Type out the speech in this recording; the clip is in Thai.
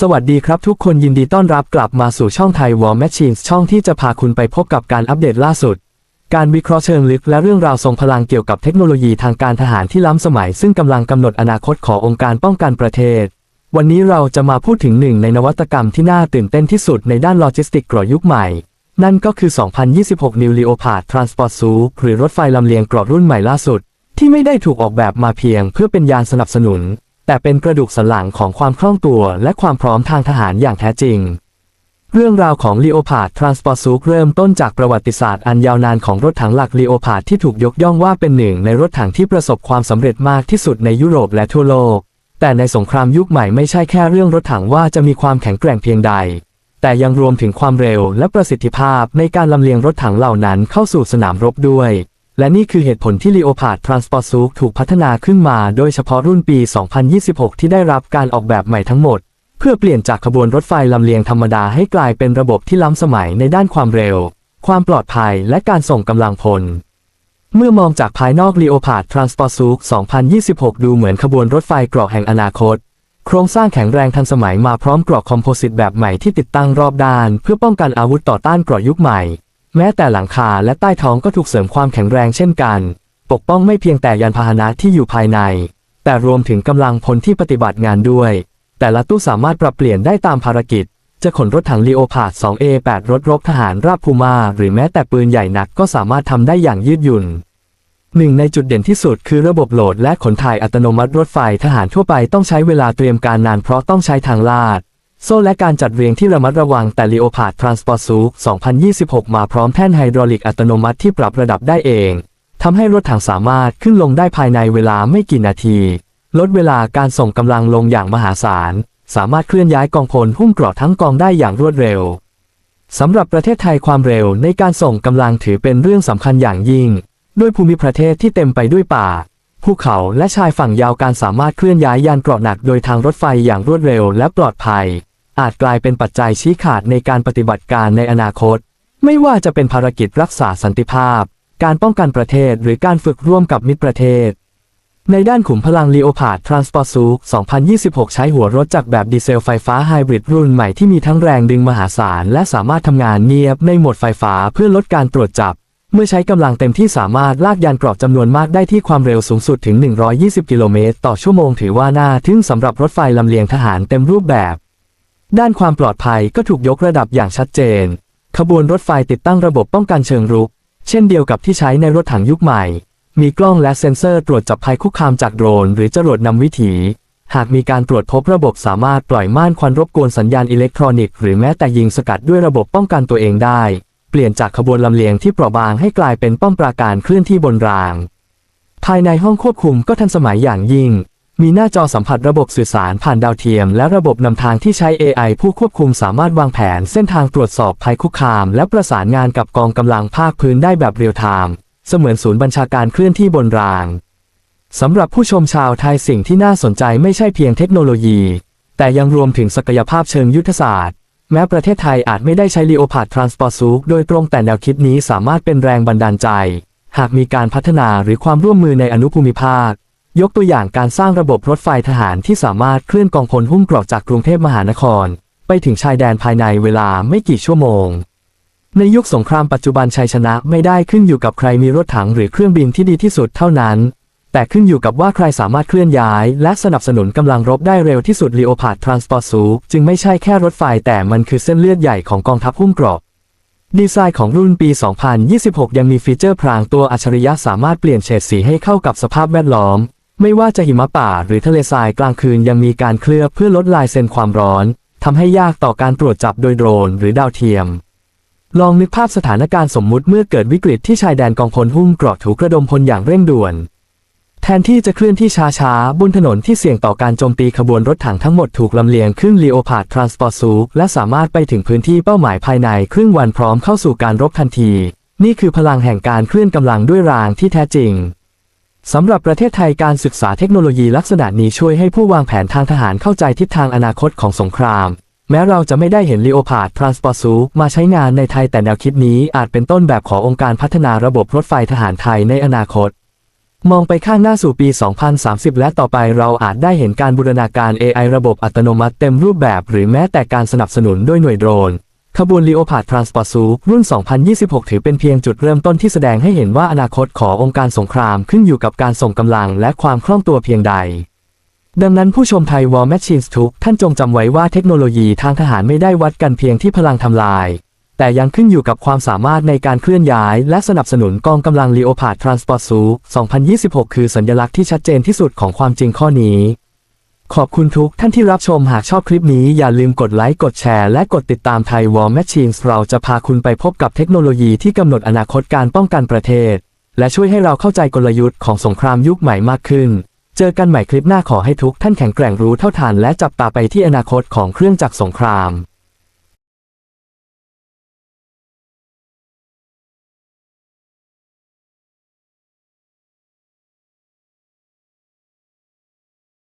สวัสดีครับทุกคนยินดีต้อนรับกลับมาสู่ช่องไทย War Machines ช่องที่จะพาคุณไปพบกับการอัปเดตล่าสุด การวิเคราะห์เชิงลึกและเรื่องราวทรงพลังเกี่ยวกับเทคโนโลยีทางการทหารที่ล้ำสมัย ซึ่งกำลังกำหนดอนาคตขององค์การป้องกันประเทศ วันนี้เราจะมาพูดถึงหนึ่งในนวัตกรรมที่น่าตื่นเต้นที่สุดในด้านโลจิสติกเกราะยุคใหม่ นั่นก็คือ 2026 New Leopard Transport s u i หรือรถไฟลำเลียงเกราะรุ่นใหม่ล่าสุด ที่ไม่ได้ถูกออกแบบมาเพียง เพื่อเป็นยานสนับสนุน แต่เป็นกระดูกสันหลังของความคล่องตัวและความพร้อมทางทหารอย่างแท้จริง เรื่องราวของ Leopard Transport Suit เริ่มต้นจากประวัติศาสตร์อันยาวนานของรถถังหลัก Leopard ที่ถูกยกย่องว่าเป็นหนึ่งในรถถังที่ประสบความสำเร็จมากที่สุดในยุโรปและทั่วโลก แต่ในสงครามยุคใหม่ไม่ใช่แค่เรื่องรถถังว่าจะมีความแข็งแกร่งเพียงใด แต่ยังรวมถึงความเร็วและประสิทธิภาพในการลำเลียงรถถังเหล่านั้นเข้าสู่สนามรบด้วย และนี่คือเหตุผลที่ Leopard Transport Suit ถูกพัฒนาขึ้นมาโดยเฉพาะรุ่นปี 2026 ที่ได้รับการออกแบบใหม่ทั้งหมด เพื่อเปลี่ยนจากขบวนรถไฟลำเลียงธรรมดาให้กลายเป็นระบบที่ล้ำสมัยในด้านความเร็ว ความปลอดภัยและการส่งกำลังพล เมื่อมองจากภายนอก Leopard Transport Suit 2026 ดูเหมือนขบวนรถไฟเกราะแห่งอนาคต โครงสร้างแข็งแรงทันสมัยมาพร้อมเกราะคอมโพสิตแบบใหม่ที่ติดตั้งรอบด้าน เพื่อป้องกันอาวุธต่อต้านเกราะยุคใหม่ แม้แต่หลังคาและใต้ท้องก็ถูกเสริมความแข็งแรงเช่นกัน ปกป้องไม่เพียงแต่ยานพาหนะที่อยู่ภายใน แต่รวมถึงกำลังพลที่ปฏิบัติงานด้วย แต่ละตู้สามารถปรับเปลี่ยนได้ตามภารกิจ จะขนรถถังลีโอพาด 2A8 รถรบทหารราบพูมา หรือแม้แต่ปืนใหญ่หนักก็สามารถทำได้อย่างยืดหยุ่นหนึ่งในจุดเด่นที่สุดคือระบบโหลดและขนถ่ายอัตโนมัติรถไฟทหารทั่วไปต้องใช้เวลาเตรียมการนานเพราะต้องใช้ทางลาด โซ่และการจัดเรียงที่ระมัดระวังแต่ Leopard Transport Suit 2026 มาพร้อมแท่นไฮดรอลิกอัตโนมัติที่ปรับระดับได้เองทำให้รถถังสามารถขึ้นลงได้ภายในเวลาไม่กี่นาที ลดเวลาการส่งกำลังลงอย่างมหาศาล สามารถเคลื่อนย้ายกองพลหุ้มเกราะทั้งกองได้อย่างรวดเร็วสำหรับประเทศไทยความเร็วในการส่งกำลังถือเป็นเรื่องสำคัญอย่างยิ่ง ด้วยภูมิประเทศที่เต็มไปด้วยป่าภูเขาและชายฝั่งยาวการสามารถเคลื่อนย้ายยานเกราะหนักโดยทางรถไฟอย่างรวดเร็วและปลอดภัย อาจกลายเป็นปัจจัยชี้ขาดในการปฏิบัติการในอนาคต ไม่ว่าจะเป็นภารกิจรักษาสันติภาพ การป้องกันประเทศหรือการฝึกร่วมกับมิตรประเทศ ในด้านขุมพลัง Leopard Transport Suit 2026 ใช้หัวรถจากแบบดีเซลไฟฟ้าไฮบริดรุ่นใหม่ที่มีทั้งแรงดึงมหาศาล และสามารถทำงานเงียบในโหมดไฟฟ้าเพื่อลดการตรวจจับเมื่อใช้กำลังเต็มที่สามารถลากยานเกราะจำนวนมากได้ที่ความเร็วสูงสุดถึง 120 กิโลเมตร ต่อชั่วโมงถือว่าน่าทึ่งสำหรับรถไฟลำเลียงทหารเต็มรูปแบบ ด้านความปลอดภัยก็ถูกยกระดับอย่างชัดเจน ขบวนรถไฟติดตั้งระบบป้องกันเชิงรุก เช่นเดียวกับที่ใช้ในรถถังยุคใหม่ มีกล้องและเซ็นเซอร์ตรวจจับภัยคุกคามจากโดรน หรือจรวดนำวิถี หากมีการตรวจพบระบบสามารถปล่อยม่านควันรบกวนสัญญาณอิเล็กทรอนิกส์หรือแม้แต่ยิงสกัดด้วยระบบป้องกันตัวเองได้ เปลี่ยนจากขบวนลำเลียงที่เปราะบางให้กลายเป็นป้อมปราการเคลื่อนที่บนราง ภายในห้องควบคุมก็ทันสมัยอย่างยิ่ง มีหน้าจอสัมผัสระบบสื่อสารผ่านดาวเทียม และระบบนำทางที่ใช้ AI ผู้ควบคุมสามารถวางแผนเส้นทางตรวจสอบภัยคุกคาม และประสานงานกับกองกำลังภาคพื้นได้แบบเรียลไทม์เสมือนศูนย์บัญชาการเคลื่อนที่บนรางสำหรับผู้ชมชาวไทยสิ่งที่น่าสนใจไม่ใช่เพียงเทคโนโลยี แต่ยังรวมถึงศักยภาพเชิงยุทธศาสตร์ แม้ประเทศไทยอาจไม่ได้ใช้ Leopard Transport Suit โดยตรงแต่แนวคิดนี้สามารถเป็นแรงบันดาลใจ หากมีการพัฒนาหรือความร่วมมือในอนุภูมิภาค ยกตัวอย่างการสร้างระบบรถไฟทหารที่สามารถเคลื่อนกองพลหุ้มเกราะจากกรุงเทพมหานคร ไปถึงชายแดนภายในเวลาไม่กี่ชั่วโมง ในยุคสงครามปัจจุบันชัยชนะไม่ได้ขึ้นอยู่กับใครมีรถถังหรือเครื่องบินที่ดีที่สุดเท่านั้น แต่ขึ้นอยู่กับว่าใครสามารถเคลื่อนย้าย และสนับสนุนกำลังรบได้เร็วที่สุด Leopard Transport Suit จึงไม่ใช่แค่รถไฟแต่มันคือเส้นเลือดใหญ่ของกองทัพหุ้มเกราะดีไซน์ของรุ่นปี 2026 ยังมีฟีเจอร์พรางตัวอัจฉริยะสามารถเปลี่ยนเฉดสีให้เข้ากับสภาพแวดล้อม ไม่ว่าจะหิมะป่าหรือทะเลทรายกลางคืนยังมีการเคลือบเพื่อลดลายเซนความร้อนทำให้ยากต่อการตรวจจับโดยโดรนหรือดาวเทียม ลองนึกภาพสถานการณ์สมมุติเมื่อเกิดวิกฤตที่ชายแดนกองพลหุ้มเกราะถูกระดมพลอย่างเร่งด่วน แทนที่จะเคลื่อนที่ช้าๆ บนถนนที่เสี่ยงต่อการโจมตีขบวนรถถังทั้งหมดถูกลำเลียงขึ้น Leopard Transport Suit และสามารถไปถึงพื้นที่เป้าหมายภายในครึ่งวันพร้อมเข้าสู่การรบทันที นี่คือพลังแห่งการเคลื่อนกำลังด้วยรางที่แท้จริง สำหรับประเทศไทยการศึกษาเทคโนโลยีลักษณะนี้ช่วยให้ผู้วางแผนทางทหารเข้าใจทิศทางอนาคตของสงคราม แม้เราจะไม่ได้เห็น Leopard Transport Suit มาใช้งานในไทยแต่แนวคิดนี้อาจเป็นต้นแบบขององค์การพัฒนาระบบรถไฟทหารไทยในอนาคต มองไปข้างหน้าสู่ปี 2030 และต่อไปเราอาจได้เห็นการบูรณาการ AI ระบบอัตโนมัติเต็มรูปแบบ หรือแม้แต่การสนับสนุนด้วยหน่วยโดรน ขบวน Leopard Transport s u รุ่น 2026 ถือเป็นเพียงจุดเริ่มต้นที่แสดงให้เห็นว่าอนาคตขององค์การสงครามขึ้นอยู่กับการส่งกำลังและความคล่องตัวเพียงใด ดังนั้นผู้ชมไทย War Machines ทุกท่านจงจำไว้ว่าเทคโนโลยีทางทหารไม่ได้วัดกันเพียงที่พลังทำลาย แต่ยังขึ้นอยู่กับความสามารถในการเคลื่อนย้าย และสนับสนุนกองกำลัง Leopard Transport s u 2026 คือสัญลักษณ์ที่ชัดเจนที่สุดของความจริงข้อนี้ ขอบคุณทุกท่านที่รับชมหากชอบคลิปนี้อย่าลืมกดไลค์กดแชร์และกดติดตามไทยวอลแมชชีนเราจะพาคุณไปพบกับเทคโนโลยีที่กำหนดอนาคตการป้องกันประเทศ และช่วยให้เราเข้าใจกลยุทธ์ของสงครามยุคใหม่มากขึ้น เจอกันใหม่คลิปหน้าขอให้ทุกท่านแข็งแกร่งรู้เท่าทันและจับตาไปที่อนาคตของเครื่องจักรสงคราม